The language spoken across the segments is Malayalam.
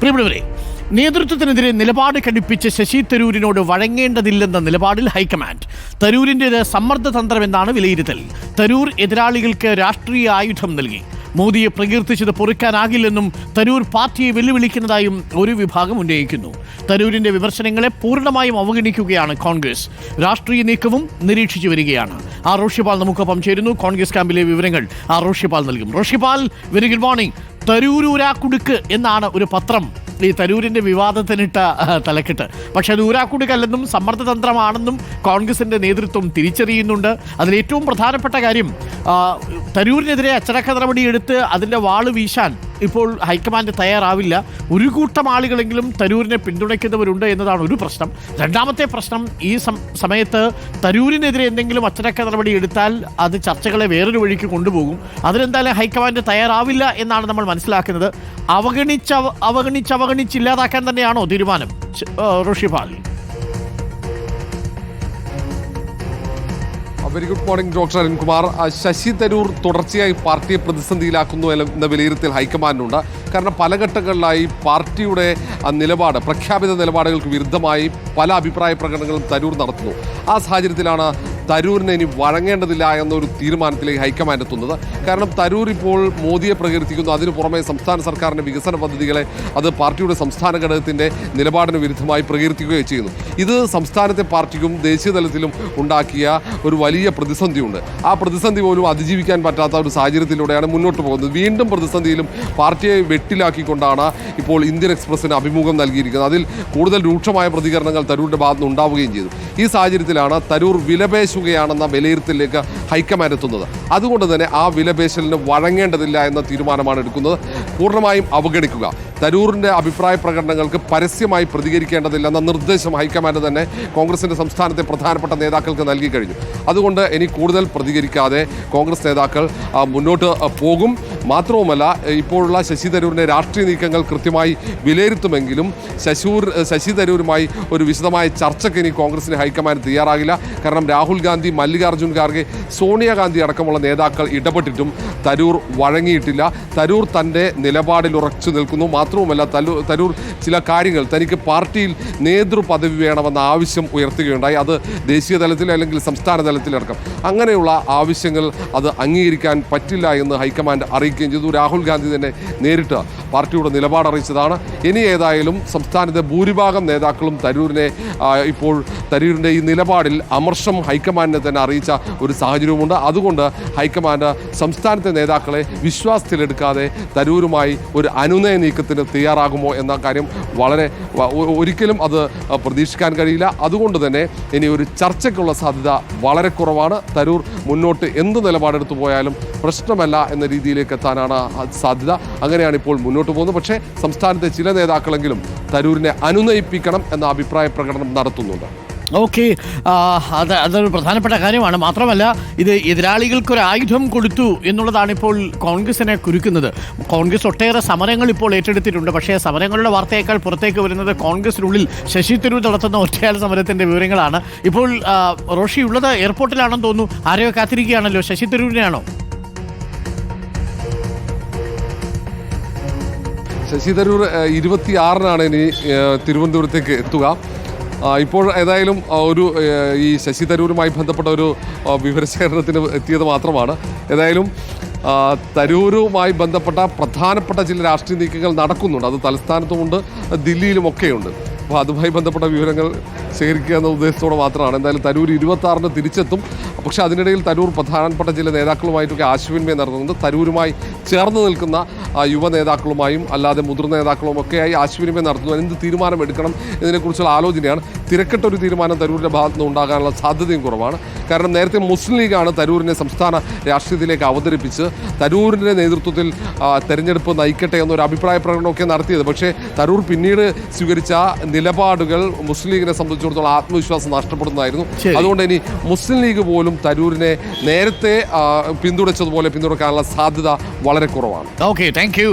പ്രിയപ്പെട്ടവരെ നേതൃത്വത്തിനെതിരെ നിലപാട് കടുപ്പിച്ച് ശശി തരൂരിനോട് വഴങ്ങേണ്ടതില്ലെന്ന നിലപാടിൽ ഹൈക്കമാൻഡ്. തരൂരിന്റെത് സമ്മർദ്ദ എന്നാണ് വിലയിരുത്തൽ. തരൂർ എതിരാളികൾക്ക് രാഷ്ട്രീയ ആയുധം നൽകി. മോദിയെ പ്രകീർത്തിച്ചത് പൊറുക്കാനാകില്ലെന്നും തരൂർ പാർട്ടിയെ വെല്ലുവിളിക്കുന്നതായും ഒരു വിഭാഗം ഉന്നയിക്കുന്നു. തരൂരിന്റെ വിമർശനങ്ങളെ പൂർണമായും അവഗണിക്കുകയാണ് കോൺഗ്രസ്. രാഷ്ട്രീയ നീക്കവും നിരീക്ഷിച്ചു വരികയാണ്. ആ റോഷിപാൽ നമുക്കൊപ്പം ചേരുന്നു കോൺഗ്രസ് ക്യാമ്പിലെ വിവരങ്ങൾ ആ റോഷിപാൽ നൽകും. റോഷിപാൽ വെരി ഗുഡ് മോർണിംഗ് തരൂരൂരാക്കുടുക്ക് എന്നാണ് ഒരു പത്രം. ഈ തരൂരിന്റെ വിവാദത്തിനിട്ട തലക്കെട്ട്. പക്ഷെ അത് ഊരാക്കുടുകല്ലെന്നും സമ്മർദ്ദതന്ത്രമാണെന്നും കോൺഗ്രസിന്റെ നേതൃത്വം തിരിച്ചറിയുന്നുണ്ട്. അതിലേറ്റവും പ്രധാനപ്പെട്ട കാര്യം തരൂരിനെതിരെ അച്ചടക്ക നടപടി എടുത്ത് അതിന്റെ വാൾ വീശാൻ ഇപ്പോൾ ഹൈക്കമാൻഡ് തയ്യാറാവില്ല. ഒരു കൂട്ടം ആളുകളെങ്കിലും തരൂരിനെ പിന്തുണയ്ക്കുന്നവരുണ്ട് എന്നതാണ് ഒരു പ്രശ്നം. രണ്ടാമത്തെ പ്രശ്നം ഈ സമയത്ത് തരൂരിനെതിരെ എന്തെങ്കിലും അച്ചടക്ക നടപടി എടുത്താൽ അത് ചർച്ചകളെ വേറൊരു വഴിക്ക് കൊണ്ടുപോകും. അതിനെന്തായാലും ഹൈക്കമാൻഡ് തയ്യാറാവില്ല എന്നാണ് നമ്മൾ മനസ്സിലാക്കുന്നത്. അവഗണിച്ച് അവഗണിച്ച് അവഗണിച്ച് ഇല്ലാതാക്കാൻ തന്നെയാണോ തീരുമാനം Rishipal very good morning doctor Arunkumar. Shashi Tharoor തുടർച്ചയായി പാർട്ടിയെ പ്രതിസന്ധിയിലാക്കുന്നു എന്ന- വിലയിരുത്തൽ ഹൈക്കമാൻഡിനുണ്ട്. കാരണം പല ഘട്ടങ്ങളിലായി പാർട്ടിയുടെ നിലപാട് പ്രഖ്യാപിത നിലപാടുകൾക്ക് വിരുദ്ധമായി പല അഭിപ്രായ പ്രകടനങ്ങളും തരൂർ നടത്തുന്നു. ആ സാഹചര്യത്തിലാണ് തരൂരിന് ഇനി വഴങ്ങേണ്ടതില്ല എന്നൊരു തീരുമാനത്തിലേക്ക് ഹൈക്കമാൻഡ് എത്തുന്നത്. കാരണം തരൂർ ഇപ്പോൾ മോദിയെ പ്രകീർത്തിക്കുന്നു. അതിനു പുറമെ സംസ്ഥാന സർക്കാരിന്റെ വികസന പദ്ധതികളെ അത് പാർട്ടിയുടെ സംസ്ഥാന ഘടകത്തിന്റെ നിലപാടിന് വിരുദ്ധമായി പ്രകീർത്തിക്കുകയും ചെയ്യുന്നു. ഇത് സംസ്ഥാനത്തെ പാർട്ടിക്കും ദേശീയ തലത്തിലും ഉണ്ടാക്കിയ ഒരു വലിയ പ്രതിസന്ധിയുണ്ട്. ആ പ്രതിസന്ധി പോലും അതിജീവിക്കാൻ പറ്റാത്ത ഒരു സാഹചര്യത്തിലൂടെയാണ് മുന്നോട്ട് പോകുന്നത്. വീണ്ടും പ്രതിസന്ധിയിലും പാർട്ടിയെ വെട്ടിലാക്കിക്കൊണ്ടാണ് ഇപ്പോൾ ഇന്ത്യൻ എക്സ്പ്രസിന് അഭിമുഖം നൽകിയിരിക്കുന്നത്. അതിൽ കൂടുതൽ രൂക്ഷമായ പ്രതികരണങ്ങൾ തരൂരിന്റെ ഭാഗത്തുനിന്ന് ഉണ്ടാവുകയും ചെയ്തു. ഈ സാഹചര്യത്തിലാണ് തരൂർ വിലപേശുകയാണെന്ന വിലയിരുത്തലിലേക്ക് ഹൈക്കമാൻഡ് എത്തുന്നത് അതുകൊണ്ട് തന്നെ ആ വിലപേശലിന് വഴങ്ങേണ്ടതില്ല എന്ന തീരുമാനമാണ് എടുക്കുന്നത്. പൂർണമായും അവഗണിക്കുക. തരൂറിന്റെ അഭിപ്രായ പ്രകടനങ്ങൾക്ക് പരസ്യമായി പ്രതികരിക്കേണ്ടതില്ലെന്ന നിർദ്ദേശം ഹൈക്കമാൻഡ് തന്നെ കോൺഗ്രസിന്റെ സംസ്ഥാനത്തെ പ്രധാനപ്പെട്ട നേതാക്കൾക്ക് നൽകി കഴിഞ്ഞു. അതുകൊണ്ട് ഇനി കൂടുതൽ പ്രതികരിക്കാതെ കോൺഗ്രസ് നേതാക്കൾ മുന്നോട്ട് പോകും. മാത്രവുമല്ല ഇപ്പോഴുള്ള ശശി തരൂരിന്റെ രാഷ്ട്രീയ നീക്കങ്ങൾ കൃത്യമായി വിലയിരുത്തുമെങ്കിലും ശശൂർ ശശി തരൂരുമായി ഒരു വിശദമായ ചർച്ചയ്ക്ക് ഇനി കോൺഗ്രസിന് ഹൈക്കമാൻഡ് തയ്യാറാകില്ല. കാരണം രാഹുൽ ഗാന്ധി മല്ലികാർജുൻ ഖാർഗെ സോണിയാഗാന്ധി അടക്കമുള്ള നേതാക്കൾ ഇടപെട്ടിട്ടും തരൂർ വഴങ്ങിയിട്ടില്ല. തരൂർ തന്റെ നിലപാടിൽ ഉറച്ചു നിൽക്കുന്നു. മാത്രവുമല്ല തരൂർ ചില കാര്യങ്ങൾ തനിക്ക് പാർട്ടിയിൽ നേതൃപദവി വേണമെന്ന ആവശ്യം ഉയർത്തുകയുണ്ടായി. അത് ദേശീയ തലത്തിൽ അല്ലെങ്കിൽ സംസ്ഥാന തലത്തിലടക്കം. അങ്ങനെയുള്ള ആവശ്യങ്ങൾ അത് അംഗീകരിക്കാൻ പറ്റില്ല എന്ന് ഹൈക്കമാൻഡ് അറിയിക്കുകയും ചെയ്തു. രാഹുൽ ഗാന്ധി തന്നെ നേരിട്ട് പാർട്ടിയുടെ നിലപാട് അറിയിച്ചതാണ്. ഇനി ഏതായാലും സംസ്ഥാനത്തെ ഭൂരിഭാഗം നേതാക്കളും തരൂരിനെ ഇപ്പോൾ തരൂരിന്റെ ഈ നിലപാടിൽ അമർഷം ഹൈക്കമാൻഡിനെ തന്നെ അറിയിച്ച ഒരു സാഹചര്യവുമുണ്ട്. അതുകൊണ്ട് ഹൈക്കമാൻഡ് സംസ്ഥാനത്തെ നേതാക്കളെ വിശ്വാസത്തിലെടുക്കാതെ തരൂരുമായി ഒരു അനുനയ നീക്കത്തിന് തയ്യാറാകുമോ എന്ന കാര്യം വളരെ ഒരിക്കലും അത് പ്രതീക്ഷിക്കാൻ കഴിയില്ല. അതുകൊണ്ട് തന്നെ ഇനി ഒരു ചർച്ചയ്ക്കുള്ള സാധ്യത വളരെ കുറവാണ്. തരൂർ മുന്നോട്ട് എന്ത് നിലപാടെടുത്തു പോയാലും പ്രശ്നമല്ല എന്ന രീതിയിലേക്ക് എത്താനാണ് സാധ്യത. അങ്ങനെയാണ് ഇപ്പോൾ മുന്നോട്ട് പോകുന്നത്. പക്ഷേ സംസ്ഥാനത്തെ ചില നേതാക്കളെങ്കിലും തരൂരിനെ അനുനയിപ്പിക്കണം എന്ന അഭിപ്രായ പ്രകടനം നടത്തുന്നുണ്ട്. ഓക്കെ. അത് അതൊരു പ്രധാനപ്പെട്ട കാര്യമാണ്. മാത്രമല്ല ഇത് എതിരാളികൾക്കൊരു ആയുധം കൊടുത്തു എന്നുള്ളതാണ് ഇപ്പോൾ കോൺഗ്രസിനെ കുരുക്കുന്നത് കോൺഗ്രസ് ഒട്ടേറെ സമരങ്ങൾ ഇപ്പോൾ ഏറ്റെടുത്തിട്ടുണ്ട്. പക്ഷേ സമരങ്ങളുടെ വാർത്തയേക്കാൾ പുറത്തേക്ക് വരുന്നത് കോൺഗ്രസിനുള്ളിൽ ശശി തരൂർ നടത്തുന്ന ഒറ്റയാൾ സമരത്തിന്റെ വിവരങ്ങളാണ്. ഇപ്പോൾ റോഷി ഉള്ളത് എയർപോർട്ടിലാണെന്ന് തോന്നുന്നു. ആരെയോ കാത്തിരിക്കുകയാണല്ലോ? ശശി തരൂരിനെയാണോ? ശശി തരൂർ ഇരുപത്തി ഇരുപത്തിയാറിനാണ് ഇനി തിരുവനന്തപുരത്തേക്ക് എത്തുക. ഇപ്പോൾ ഏതായാലും ഒരു ഈ ശശി തരൂരുമായി ബന്ധപ്പെട്ട ഒരു വിവരശേഖരണത്തിന് എത്തിയത് മാത്രമാണ്. ഏതായാലും തരൂരുമായി ബന്ധപ്പെട്ട പ്രധാനപ്പെട്ട ചില രാഷ്ട്രീയ നീക്കങ്ങൾ നടക്കുന്നുണ്ട്. അത് തലസ്ഥാനത്തുമുണ്ട് ദില്ലിയിലുമൊക്കെയുണ്ട്. അപ്പോൾ അതുമായി ബന്ധപ്പെട്ട വിവരങ്ങൾ ശേഖരിക്കുക എന്ന ഉദ്ദേശത്തോടെ മാത്രമാണ്. എന്തായാലും തരൂർ ഇരുപത്തി ആറിന് തിരിച്ചെത്തും. പക്ഷേ അതിനിടയിൽ തരൂർ പ്രധാനപ്പെട്ട ചില നേതാക്കളുമായിട്ടൊക്കെ ആശയവിനിമയം നടത്തുന്നുണ്ട്. തരൂരുമായി ചേർന്ന് നിൽക്കുന്ന യുവ നേതാക്കളുമായും അല്ലാതെ മുതിർന്ന നേതാക്കളും ഒക്കെയായി ആശയവിനിമയം നടത്തുന്നു. എന്ത് തീരുമാനം എടുക്കണം ഇതിനെക്കുറിച്ചുള്ള ആലോചനയാണ് തിരക്കിട്ട ഒരു തീരുമാനം തരൂരിന്റെ ഭാഗത്തുനിന്ന് ഉണ്ടാകാനുള്ള സാധ്യതയും കുറവാണ്. കാരണം നേരത്തെ മുസ്ലിം ലീഗാണ് തരൂരിനെ സംസ്ഥാന രാഷ്ട്രീയത്തിലേക്ക് അവതരിപ്പിച്ച് തരൂരിന്റെ നേതൃത്വത്തിൽ തെരഞ്ഞെടുപ്പ് നയിക്കട്ടെ എന്നൊരു അഭിപ്രായ പ്രകടനമൊക്കെ നടത്തിയത്. പക്ഷേ തരൂർ പിന്നീട് സ്വീകരിച്ച നിലപാടുകൾ മുസ്ലിം ലീഗിനെ സംബന്ധിച്ചിടത്തോളം ആത്മവിശ്വാസം നഷ്ടപ്പെടുന്നതായിരുന്നു. അതുകൊണ്ട് ഇനി മുസ്ലിം ലീഗ് പോലും തരൂരിനെ നേരത്തെ പിന്തുണച്ചതുപോലെ പിന്തുണക്കാനുള്ള സാധ്യത വളരെ കുറവാണ്. ഓക്കെ താങ്ക് യു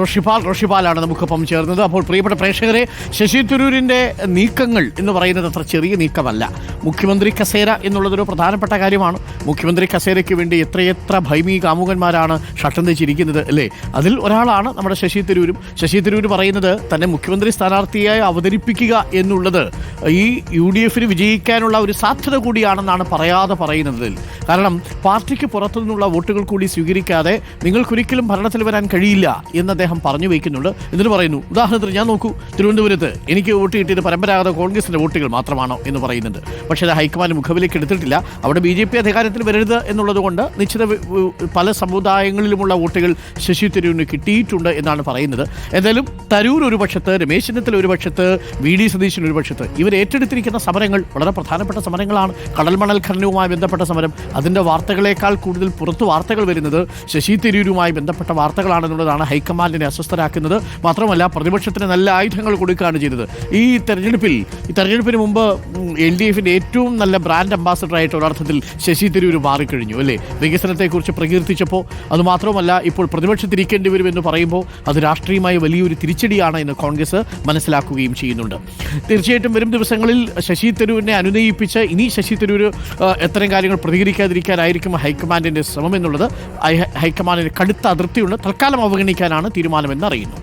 റോഷിപാൽ റോഷിപാലാണ് നമുക്കൊപ്പം ചേർന്നത്. അപ്പോൾ പ്രിയപ്പെട്ട പ്രേക്ഷകരെ ശശി തരൂരിന്റെ നീക്കങ്ങൾ എന്ന് പറയുന്നത് അത്ര ചെറിയ നീക്കമല്ല. മുഖ്യമന്ത്രി കസേര എന്നുള്ളതൊരു പ്രധാനപ്പെട്ട കാര്യമാണ്. മുഖ്യമന്ത്രി കസേരയ്ക്ക് വേണ്ടി എത്രയെത്ര ഭൈമി കാമുകന്മാരാണ് ഷട്ടം തെച്ചിരിക്കുന്നത് അല്ലേ? അതിൽ ഒരാളാണ് നമ്മുടെ ശശി തരൂരും. ശശി തരൂർ പറയുന്നത് തന്നെ മുഖ്യമന്ത്രി സ്ഥാനാർത്ഥിയായി അവതരിപ്പിക്കുക എന്നുള്ളത് ഈ യു ഡി എഫിന് വിജയിക്കാനുള്ള ഒരു സാധ്യത കൂടിയാണെന്നാണ് പറയാതെ പറയുന്നതിൽ. കാരണം പാർട്ടിക്ക് പുറത്തു നിന്നുള്ള വോട്ടുകൾ കൂടി സ്വീകരിക്കാതെ നിങ്ങൾക്കൊരിക്കലും ഭരണത്തിൽ വരാൻ കഴിയില്ല എന്ന് അദ്ദേഹം പറഞ്ഞു വയ്ക്കുന്നുണ്ട്. എന്നിട്ട് പറയുന്നു ഉദാഹരണത്തിന് ഞാൻ നോക്കൂ തിരുവനന്തപുരത്ത് എനിക്ക് വോട്ട് കിട്ടിയത് പരമ്പരാഗത കോൺഗ്രസിന്റെ വോട്ടുകൾ മാത്രമാണോ എന്ന് പറയുന്നുണ്ട്. പക്ഷേ അത് ഹൈക്കമാൻഡ് മുഖവിലേക്ക് എടുത്തിട്ടില്ല. അവിടെ ബി ജെ പി അധികാരത്തിൽ വരരുത് എന്നുള്ളത് കൊണ്ട് നിശ്ചിത പല സമുദായങ്ങളിലുമുള്ള വോട്ടുകൾ ശശി തരൂരിന് കിട്ടിയിട്ടുണ്ട് എന്നാണ് പറയുന്നത്. എന്തായാലും തരൂർ ഒരു പക്ഷത്ത് രമേശ് ചെന്നിത്തല ഒരു പക്ഷത്ത് വി ഡി സതീശൻ ഒരു പക്ഷത്ത് ഇവർ ഏറ്റെടുത്തിരിക്കുന്ന സമരങ്ങൾ വളരെ പ്രധാനപ്പെട്ട സമരങ്ങളാണ്. കടൽമണൽ ഖനനവുമായി ബന്ധപ്പെട്ട സമരം അതിന്റെ വാർത്തകളേക്കാൾ കൂടുതൽ പുറത്ത് വാർത്തകൾ വരുന്നത് ശശി തരൂരുമായി ബന്ധപ്പെട്ട വാർത്തകളാണെന്നുള്ളതാണ് ഹൈക്കമാൻഡിനെ അസ്വസ്ഥരാക്കുന്നത്. മാത്രമല്ല പ്രതിപക്ഷത്തിന് നല്ല ആയുധങ്ങൾ കൊടുക്കുകയാണ് ചെയ്തത്. ഈ തെരഞ്ഞെടുപ്പിൽ ഈ തെരഞ്ഞെടുപ്പിന് മുമ്പ് എൽ ഡി എഫിന്റെ ഏറ്റവും നല്ല ബ്രാൻഡ് അംബാസഡറായിട്ട് ഒരർത്ഥത്തിൽ ശശി തരൂർ മാറിക്കഴിഞ്ഞു അല്ലേ? വികസനത്തെക്കുറിച്ച് പ്രകീർത്തിച്ചപ്പോൾ അതുമാത്രമല്ല ഇപ്പോൾ പ്രതിപക്ഷത്തിരിക്കേണ്ടി എന്ന് പറയുമ്പോൾ അത് രാഷ്ട്രീയമായി വലിയൊരു തിരിച്ചടിയാണ് എന്ന് കോൺഗ്രസ് മനസ്സിലാക്കുകയും ചെയ്യുന്നുണ്ട്. തീർച്ചയായിട്ടും വരും ദിവസങ്ങളിൽ ശശി തരൂരിനെ അനുനയിപ്പിച്ച് ഇനി ശശി തരൂർ എത്തരം കാര്യങ്ങൾ പ്രതികരിക്കാതിരിക്കാനായിരിക്കും ഹൈക്കമാൻഡിന്റെ ശ്രമം എന്നുള്ളത്. ഹൈക്കമാൻഡിന് കടുത്ത അതിർത്തിയുള്ള തൽക്കാലം അവഗണിക്കാനാണ് തീരുമാനമെന്ന് അറിയുന്നു.